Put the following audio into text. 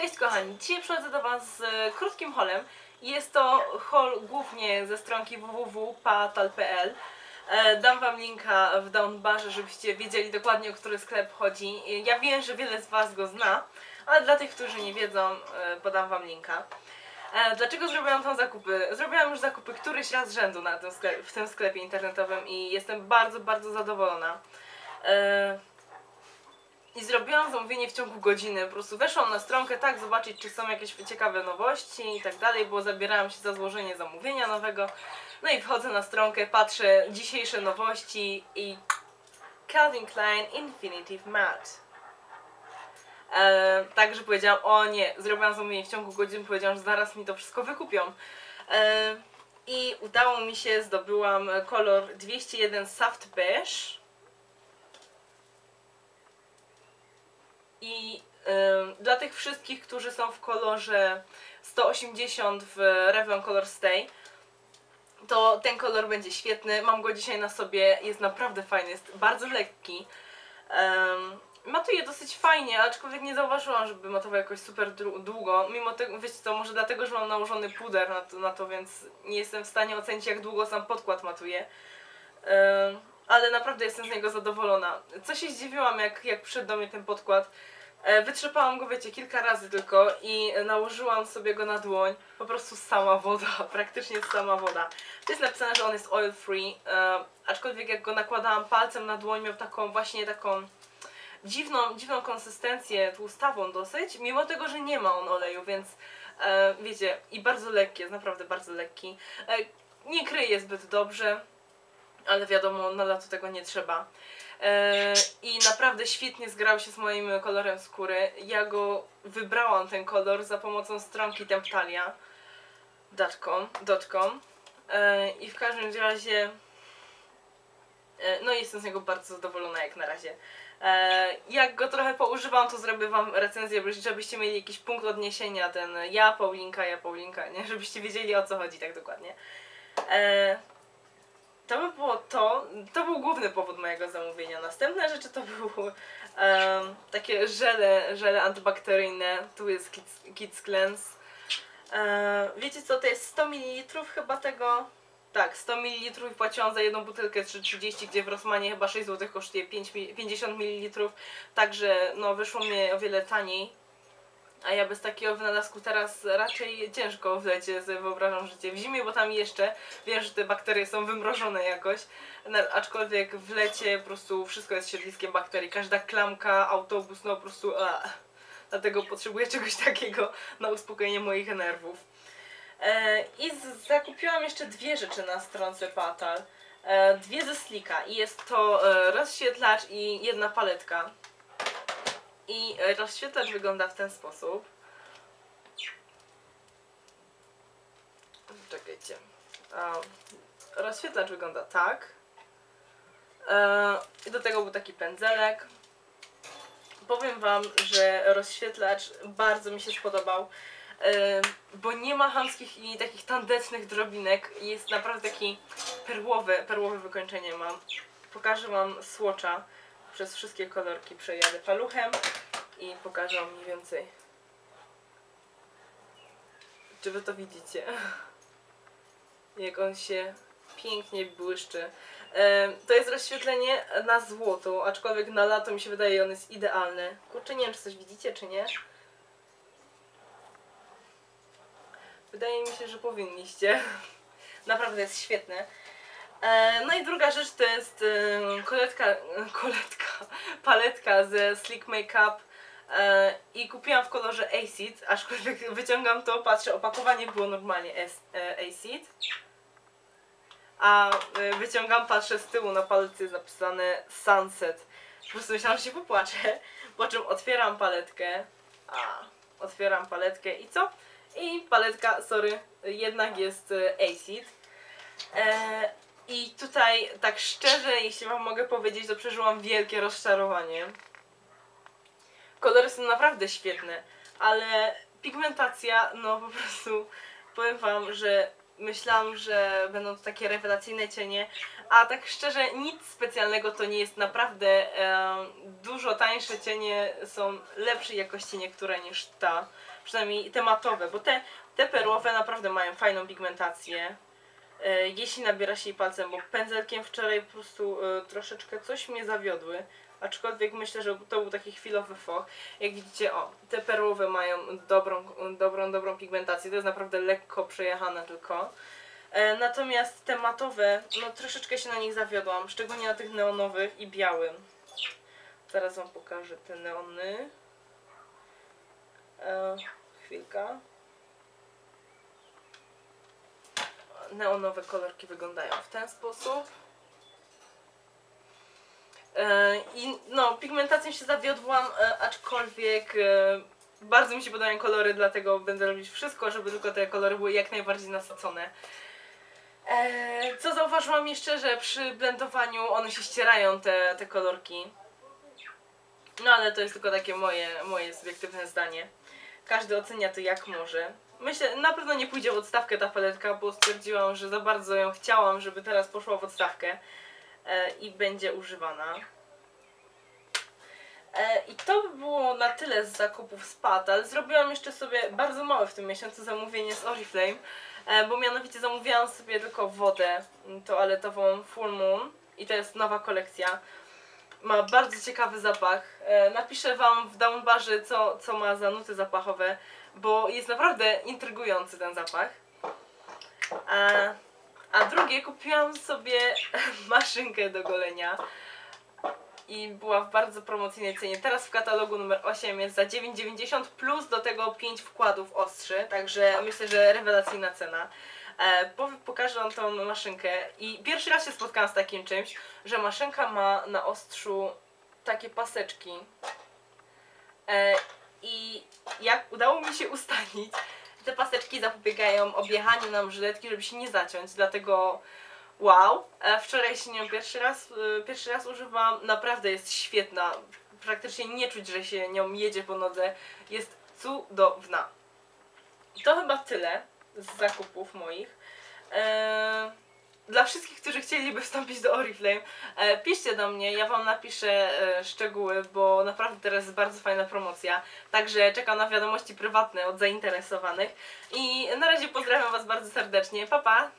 Cześć kochani, dzisiaj przychodzę do Was z e, krótkim holem. Jest to hol głównie ze stronki www.patal.pl E, Dam Wam linka w downbarze, żebyście wiedzieli dokładnie o który sklep chodzi. E, Ja wiem, że wiele z Was go zna, ale dla tych, którzy nie wiedzą, podam Wam linka. Dlaczego zrobiłam tą zakupy? Zrobiłam już zakupy któryś raz z rzędu na tym w tym sklepie internetowym i jestem bardzo, bardzo zadowolona. I zrobiłam zamówienie w ciągu godziny. Po prostu weszłam na stronkę, tak, zobaczyć, czy są jakieś ciekawe nowości i tak dalej, bo zabierałam się za złożenie zamówienia nowego. No i wchodzę na stronkę, patrzę dzisiejsze nowości i Calvin Klein Infinitive Matte. E, także powiedziałam, o nie, zrobiłam zamówienie w ciągu godziny, powiedziałam, że zaraz mi to wszystko wykupią. E, I udało mi się, zdobyłam kolor 201 Soft Beige. I ym, dla tych wszystkich, którzy są w kolorze 180 w Revlon Color Stay, to ten kolor będzie świetny. Mam go dzisiaj na sobie, jest naprawdę fajny, jest bardzo lekki. Um, matuje dosyć fajnie, aczkolwiek nie zauważyłam, żeby matował jakoś super długo. Mimo tego, wiecie co, może dlatego, że mam nałożony puder na to, na to, więc nie jestem w stanie ocenić, jak długo sam podkład matuje. Ale naprawdę jestem z niego zadowolona. Co się zdziwiłam, jak, jak przyszedł do mnie ten podkład. E, Wytrzepałam go, wiecie, kilka razy tylko i nałożyłam sobie go na dłoń. Po prostu sama woda, praktycznie sama woda. To jest napisane, że on jest oil free, e, aczkolwiek jak go nakładałam palcem na dłoń, miał taką właśnie taką dziwną, dziwną konsystencję, tłustawą dosyć, mimo tego, że nie ma on oleju, więc e, wiecie, i bardzo lekki, jest naprawdę bardzo lekki. Nie kryje zbyt dobrze, ale wiadomo, na lato tego nie trzeba. E, I naprawdę świetnie zgrał się z moim kolorem skóry. Ja go wybrałam ten kolor za pomocą stronki temptalia.com e, i w każdym razie e, no jestem z niego bardzo zadowolona jak na razie. Jak go trochę poużywam, to zrobię wam recenzję, żebyście mieli jakiś punkt odniesienia, ten ja, Paulinka, ja, Paulinka, nie? Żebyście wiedzieli o co chodzi tak dokładnie. To by było to. To był główny powód mojego zamówienia. Następne rzeczy to były takie żele, żele antybakteryjne. Tu jest Kids, Kids Cleanse. Wiecie co, to jest 100 ml chyba tego. Tak, 100 ml płaciłam za jedną butelkę 3,30, gdzie w Rossmanie chyba 6 zł kosztuje 5, mi- 50 ml. Także no wyszło mi o wiele taniej. A ja bez takiego wynalazku teraz raczej ciężko w lecie sobie wyobrażam życie. W zimie, bo tam jeszcze wiem, że te bakterie są wymrożone jakoś, aczkolwiek w lecie po prostu wszystko jest siedliskiem bakterii. Każda klamka, autobus, no po prostu a. Dlatego potrzebuję czegoś takiego na uspokojenie moich nerwów. E, I z, zakupiłam jeszcze dwie rzeczy na stronce Patal. E, dwie ze Slika i jest to e, rozświetlacz i jedna paletka. I rozświetlacz wygląda w ten sposób. Czekajcie. Rozświetlacz wygląda tak. E, I do tego był taki pędzelek. Powiem Wam, że rozświetlacz bardzo mi się spodobał, e, bo nie ma chamskich i takich tandetnych drobinek. Jest naprawdę taki perłowy, perłowe wykończenie mam. Pokażę Wam słocza. Przez wszystkie kolorki przejadę paluchem i pokażę mniej więcej. Czy Wy to widzicie? Jak on się pięknie błyszczy. E, to jest rozświetlenie na złoto, aczkolwiek na lato mi się wydaje, on jest idealny. Kurczę, nie wiem, czy coś widzicie, czy nie. Wydaje mi się, że powinniście. Naprawdę jest świetny. E, no i druga rzecz to jest e, koletka, e, koletka, paletka ze Slick Makeup i kupiłam w kolorze Acid, aczkolwiek wyciągam to, patrzę, opakowanie było normalnie Acid. A wyciągam, patrzę z tyłu na palce jest napisane Sunset. Po prostu myślałam, że się popłaczę, po czym otwieram paletkę. A, otwieram paletkę i co? I paletka, sorry, jednak jest Acid. I tutaj, tak szczerze, jeśli Wam mogę powiedzieć, to przeżyłam wielkie rozczarowanie. Kolory są naprawdę świetne, ale pigmentacja, no po prostu powiem Wam, że myślałam, że będą to takie rewelacyjne cienie, a tak szczerze nic specjalnego to nie jest naprawdę. E, dużo tańsze cienie są lepszej jakości niektóre niż ta, przynajmniej tematowe, bo te, te perłowe naprawdę mają fajną pigmentację. E, jeśli nabiera się jej palcem, bo pędzelkiem wczoraj po prostu e, troszeczkę coś mnie zawiodły. Aczkolwiek myślę, że to był taki chwilowy foch. Jak widzicie, o, te perłowe mają dobrą, dobrą, dobrą pigmentację. To jest naprawdę lekko przejechane tylko. E, natomiast te matowe, no troszeczkę się na nich zawiodłam, szczególnie na tych neonowych i białym. Zaraz wam pokażę te neony. E, chwilka. Neonowe kolorki wyglądają w ten sposób. E, I no, pigmentacją się zawiodłam, e, aczkolwiek e, bardzo mi się podobają kolory, dlatego będę robić wszystko, żeby tylko te kolory były jak najbardziej nasycone. Co zauważyłam jeszcze, że przy blendowaniu one się ścierają, te, te kolorki. No ale to jest tylko takie moje, moje subiektywne zdanie. Każdy ocenia to jak może. Myślę, na pewno nie pójdzie w odstawkę ta paletka, bo stwierdziłam, że za bardzo ją chciałam, żeby teraz poszła w odstawkę e, i będzie używana. E, I to by było na tyle z zakupów z Patal. Zrobiłam jeszcze sobie bardzo małe w tym miesiącu zamówienie z Oriflame, e, bo mianowicie zamówiłam sobie tylko wodę toaletową Full Moon i to jest nowa kolekcja. Ma bardzo ciekawy zapach. Napiszę Wam w downbarze, co, co ma za nuty zapachowe, bo jest naprawdę intrygujący ten zapach. A, a drugie kupiłam sobie maszynkę do golenia i była w bardzo promocyjnej cenie. Teraz w katalogu numer 8 jest za 9,90 plus do tego 5 wkładów ostrzy, także myślę, że rewelacyjna cena. E, pokażę Wam tą maszynkę i pierwszy raz się spotkałam z takim czymś, że maszynka ma na ostrzu takie paseczki e, i jak udało mi się ustalić, te paseczki zapobiegają objechaniu nam żyletki, żeby się nie zaciąć, dlatego wow. E, Wczoraj się nią pierwszy raz, e, pierwszy raz używam, naprawdę jest świetna. Praktycznie nie czuć, że się nią jedzie po nodze. Jest cudowna. To chyba tyle z zakupów moich. E, Dla wszystkich, którzy chcieliby wstąpić do Oriflame, e, piszcie do mnie, ja Wam napiszę e, szczegóły, bo naprawdę teraz jest bardzo fajna promocja. Także czekam na wiadomości prywatne od zainteresowanych. I na razie pozdrawiam Was bardzo serdecznie. Pa, pa!